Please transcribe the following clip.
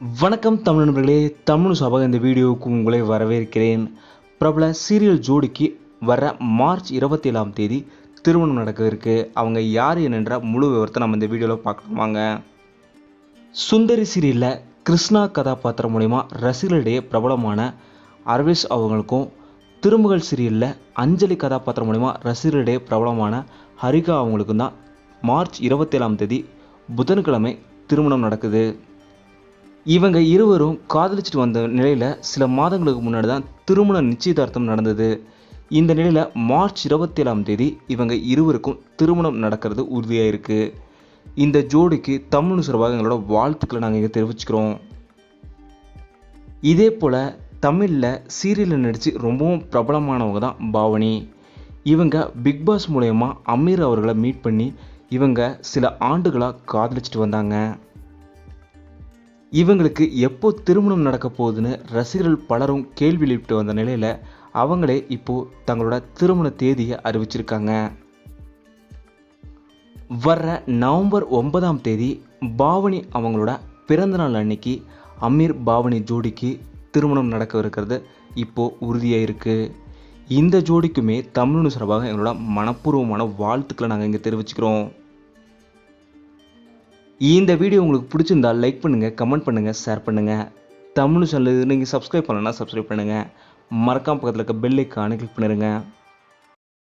வணக்கம் தமிழ் நண்பர்களே தமிழ் சபாக இந்த வீடியோவுக்கு உங்களை வரவேற்கிறேன். பிரபல சீரியல் ஜோடிக்கு வர மார்ச் இருபத்தி ஏழாம் தேதி திருமணம் நடக்க அவங்க யார் என்னன்ற முழு விவரத்தை நம்ம இந்த வீடியோவில் பார்க்கலாம் வாங்க. சுந்தரி சீரியலில் கிருஷ்ணா கதாபாத்திரம் மூலிமா ரசிகர்களிடையே பிரபலமான அரவிஷ் அவங்களுக்கும் திருமகள் சீரியலில் அஞ்சலி கதாபாத்திரம் மூலிமா ரசிகர்களிடையே பிரபலமான ஹரிகா அவங்களுக்கும் தான் மார்ச் இருபத்தேழாம் தேதி புதன்கிழமை திருமணம் நடக்குது. இவங்க இருவரும் காதலிச்சுட்டு வந்த நிலையில் சில மாதங்களுக்கு முன்னாடி தான் திருமண நிச்சயதார்த்தம் நடந்தது. இந்த நிலையில் மார்ச் இருபத்தேழாம் தேதி இவங்க இருவருக்கும் திருமணம் நடக்கிறது உறுதியாக இருக்குது இந்த ஜோடிக்கு தமிழ் சார்பாக எங்களோட வாழ்த்துக்களை நாங்கள் இங்கே தெரிவிச்சுக்கிறோம். இதே போல் தமிழில் சீரியலில் நடித்து ரொம்பவும் பிரபலமானவங்க தான் பாவனி. இவங்க பிக் பாஸ் மூலயமா அமீர் அவர்களை மீட் பண்ணி இவங்க சில ஆண்டுகளாக காதலிச்சிட்டு வந்தாங்க. இவங்களுக்கு எப்போ திருமணம் நடக்க போகுதுன்னு ரசிகர்கள் பலரும் கேள்வி எழுப்பிட்டு வந்த நிலையில் அவங்களே இப்போ தங்களோட திருமண தேதியை அறிவிச்சிருக்காங்க. வர்ற நவம்பர் ஒன்பதாம் தேதி பாவனி அவங்களோட பிறந்தநாள் அன்னைக்கு அமீர் பாவனி ஜோடிக்கு திருமணம் நடக்க இருக்கிறது இப்போ உறுதியாக இருக்குது இந்த ஜோடிக்குமே தமிழ்னு சார்பாக எங்களோட மனப்பூர்வமான வாழ்த்துக்களை நாங்கள் இங்கே தெரிவிச்சுக்கிறோம். இந்த வீடியோ உங்களுக்கு பிடிச்சிருந்தா லைக் பண்ணுங்கள் கமெண்ட் பண்ணுங்கள் ஷேர் பண்ணுங்கள் தமிழ் சேனல் நீங்கள் சப்ஸ்கிரைப் பண்ணலன்னா சப்ஸ்கிரைப் பண்ணுங்கள் மறக்காம பக்கத்தில் இருக்க பெல் ஐக்கானை கிளிக் பண்ணிடுங்க